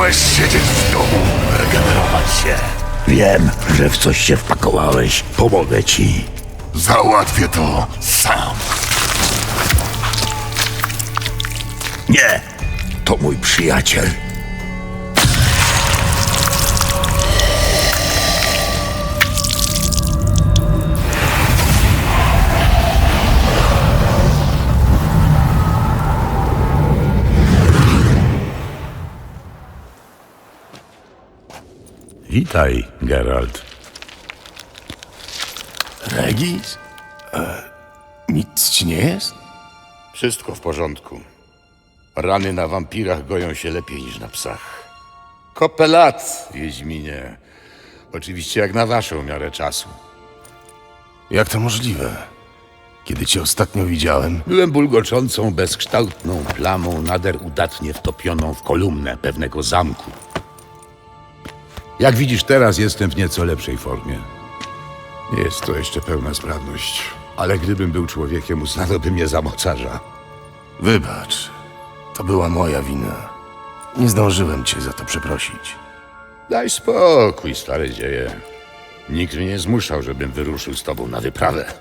Chcesz siedzieć w domu, regenerować się? Wiem, że w coś się wpakowałeś. Pomogę ci. Załatwię to sam. Nie! To mój przyjaciel. Witaj, Geralt. Regis? E, nic ci nie jest? Wszystko w porządku. Rany na wampirach goją się lepiej niż na psach. Kopę lat, Wiedźminie. Oczywiście jak na waszą miarę czasu. Jak to możliwe? Kiedy cię ostatnio widziałem, Byłem bulgoczącą, bezkształtną plamą, nader udatnie wtopioną w kolumnę pewnego zamku. Jak widzisz, teraz jestem w nieco lepszej formie. Nie jest to jeszcze pełna sprawność, ale gdybym był człowiekiem, uznano by mnie za mocarza. wybacz. To była moja wina. Nie zdążyłem cię za to przeprosić. Daj spokój, stare dzieje. Nikt mnie nie zmuszał, żebym wyruszył z tobą na wyprawę.